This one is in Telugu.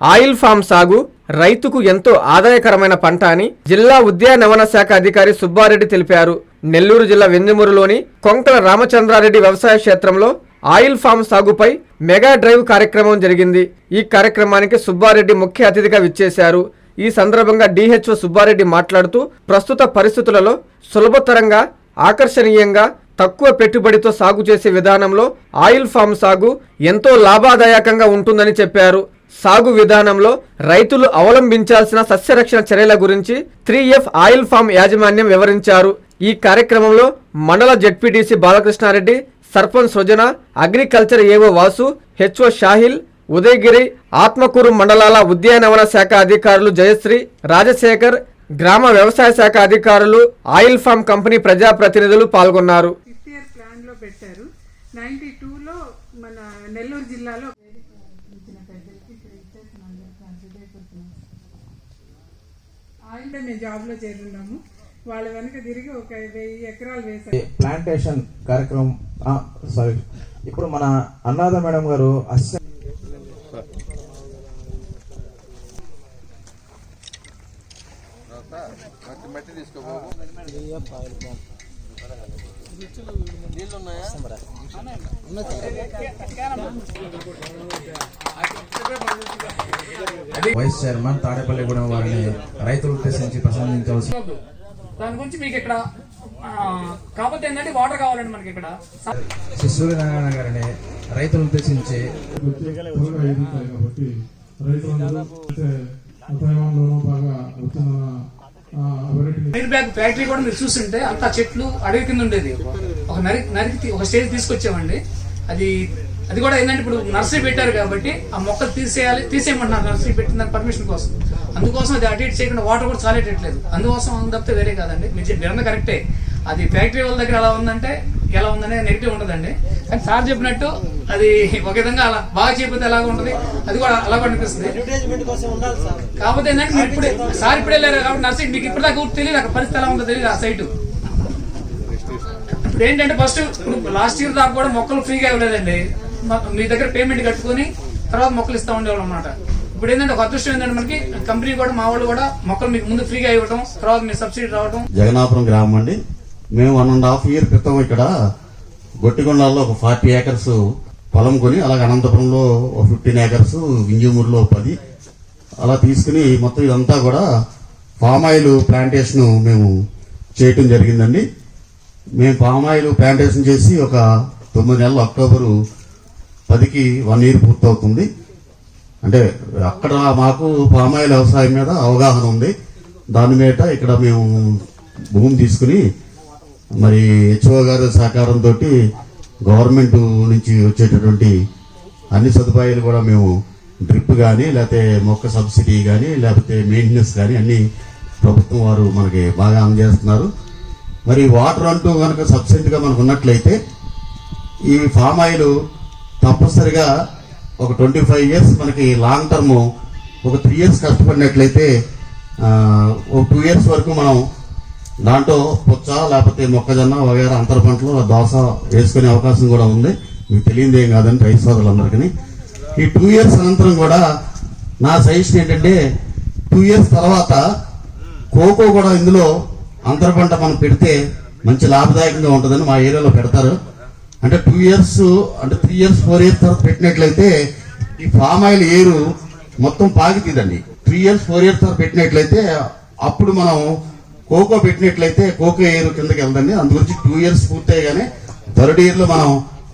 ఆయిల్ ఫామ్ సాగు రైతుకు ఎంతో ఆదాయకరమైన పంట అని జిల్లా ఉద్యానవన శాఖ అధికారి సుబ్బారెడ్డి తెలిపారు. నెల్లూరు జిల్లా వెంజమూరులోని కొంకల రామచంద్రారెడ్డి వ్యవసాయ క్షేత్రంలో ఆయిల్ ఫామ్ సాగుపై మెగా డ్రైవ్ కార్యక్రమం జరిగింది. ఈ కార్యక్రమానికి సుబ్బారెడ్డి ముఖ్య అతిథిగా విచ్చేశారు. ఈ సందర్భంగా డిహెచ్ఓ సుబ్బారెడ్డి మాట్లాడుతూ ప్రస్తుత పరిస్థితులలో సులభతరంగా ఆకర్షణీయంగా తక్కువ పెట్టుబడితో సాగు చేసే విధానంలో ఆయిల్ ఫామ్ సాగు ఎంతో లాభదాయకంగా ఉంటుందని చెప్పారు. సాగు విధానంలో రైతులు అవలంబించాల్సిన సస్యరక్షణ చర్యల గురించి త్రీ ఎఫ్ ఆయిల్ ఫామ్ యాజమాన్యం వివరించారు. ఈ కార్యక్రమంలో మండల ZPTC Balakrishnareddy sarpanch Srujana agriculture AO Vasu HO Shahil Udayagiri Atmakur మండలాల ఉద్యానవన శాఖ అధికారులు జయశ్రీ రాజశేఖర్ గ్రామ వ్యవసాయ శాఖ అధికారులు ఆయిల్ ఫామ్ కంపెనీ ప్రజాప్రతినిధులు పాల్గొన్నారు. ఫిఫ్త్ ఇయర్ ప్లాన్లో పెట్టారు. నైన్టీ టూలో మన నెల్లూరు జిల్లాలో ఆయిల్ మేము జాబ్లో చేరున్నాము. వాళ్ళ వెనక తిరిగి ఒక వెయ్యి ఎకరాలు ప్లాంటేషన్ కార్యక్రమం సారీ ఇప్పుడు మన అన్నాథ మేడం గారు అసిస్టెంట్ వైస్ చైర్మన్ తాడేపల్లిగూడెం వారిని రైతులు ఉద్దేశించి ప్రసంగించవలసి దాని గురించి మీకు ఇక్కడ కాకపోతే ఏంటంటే వాటర్ కావాలండి మనకి ఇక్కడ. శ్రీ సూర్యనారాయణ గారిని రైతులు ఉద్దేశించి రైతులందరూ బాగా వచ్చిందన్న ఆ, వెరైటీని ఫైర్ బ్యాగ్ ఫ్యాక్టరీ కూడా మీరు చూస్తుంటే అంతా చెట్లు అడవి కింద ఉండేది. ఒక నరికి నరికి ఒక స్టేజ్ తీసుకొచ్చామండి. అది అది కూడా ఏంటంటే ఇప్పుడు నర్సరీ పెట్టారు కాబట్టి ఆ మొక్కలు తీసేయాలి తీసేయమంటున్నారు నర్సరీ పెట్టిన దాని పర్మిషన్ కోసం. అందుకోసం అది అటు ఇటు చేయకుండా వాటర్ కూడా చాలేటట్లేదు. అందుకోసం అది తప్పితే వేరే కాదండి. మీరు చెప్ప- కరెక్టే. అది ఫ్యాక్టరీ వాళ్ళ దగ్గర ఎలా ఉందంటే ఎలా ఉందనే నెగిటివ్ ఉండదండి కానీ సార్ చెప్పినట్టు అది ఒక విధంగా అలా బాగా చేయకపోతే ఎలాగ ఉంటుంది? అది కూడా అలా అనిపిస్తుంది. కాకపోతే ఏంటంటే మీరు ఇప్పుడే సార్ ఇప్పుడే వెళ్ళారు కాబట్టి నర్సరీ మీకు ఇప్పుడు దాకా ఊరు తెలియదు అక్కడ పరిస్థితి ఎలా ఉందో తెలియదు ఆ సైట్. ఇప్పుడు ఏంటంటే ఫస్ట్ లాస్ట్ ఇయర్ దాకా కూడా మొక్కలు ఫ్రీగా ఇవ్వలేదండి. మ- మీ దగ్గర పేమెంట్ కట్టుకొని తర్వాత మొక్కలు ఇస్తా ఉండేవాళ్ళం అనమాట ఇప్పుడు ఏంటంటే ఒక అదృష్టం ఏంటంటే మనకి కంపెనీ కూడా మా వాళ్ళు కూడా మొక్కలు మీకు ముందు ఫ్రీగా ఇవ్వడం తర్వాత మీ సబ్సిడీ రావడం జగన్నాపురం గ్రామం అండి. మేము వన్ అండ్ హాఫ్ ఇయర్ క్రితం ఇక్కడ గొట్టికొండాల్లో ఒక ఫార్టీ ఏకర్స్ పొలం కొని అలాగే అనంతపురంలో ఒక ఫిఫ్టీన్ ఏకర్స్ వింజమూరులో పది. అలా తీసుకుని మొత్తం ఇదంతా కూడా పామ్ ఆయిల్ ప్లాంటేషన్ మేము చేయటం జరిగిందండి. మేము పామ్ ఆయిల్ ప్లాంటేషన్ చేసి ఒక తొమ్మిది నెలలు అక్టోబరు పదికి వన్ ఇయర్ పూర్తవుతుంది. అంటే అక్కడ మాకు పామ్ ఆయిల్ వ్యవసాయం మీద అవగాహన ఉంది. దాని మీద ఇక్కడ మేము భూమి తీసుకుని మరి హెచ్ఓ గారి సహకారంతో గవర్నమెంట్ నుంచి వచ్చేటటువంటి అన్ని సదుపాయాలు కూడా మేము డ్రిప్ కానీ లేకపోతే మొక్క సబ్సిడీ కానీ లేకపోతే మెయింటెనెన్స్ కానీ అన్నీ ప్రభుత్వం వారు మనకి బాగా అందజేస్తున్నారు. మరి వాటర్ అంటూ కనుక సబ్సిడీగా మనకు ఉన్నట్లయితే ఈ ఫామ్ ఆయిల్ తప్పనిసరిగా ఒక ట్వంటీ ఫైవ్ ఇయర్స్ మనకి లాంగ్ టర్మ్ ఒక త్రీ ఇయర్స్ కష్టపడినట్లయితే ఒక టూ ఇయర్స్ వరకు మనం దాంట్లో పుచ్చ లేకపోతే మొక్కజొన్న వగేర అంతర పంటలు దోస వేసుకునే అవకాశం కూడా ఉంది. మీకు తెలియదు ఏం కాదని రైతు సోదరులందరికీ. ఈ టూ ఇయర్స్ అనంతరం కూడా నా సజెషన్ ఏంటంటే టూ ఇయర్స్ తర్వాత కోకో కూడా ఇందులో అంతర పంట మనం పెడితే మంచి లాభదాయకంగా ఉంటుందని మా ఏరియాలో పెడతారు. అంటే టూ ఇయర్స్ అంటే త్రీ ఇయర్స్ ఫోర్ ఇయర్స్ తర్వాత పెట్టినట్లయితే ఈ ఫామ్ ఆయిల్ ఏరు మొత్తం పాగితీదండి త్రీ ఇయర్స్ ఫోర్ ఇయర్స్ తర్వాత పెట్టినట్లయితే అప్పుడు మనం కోకో పెట్టినట్లయితే కోకో ఏరు కిందకి వెళ్దండి. అందు గురించి టూ ఇయర్స్ పూర్తయ్యగానే థర్డ్ ఇయర్లో మనం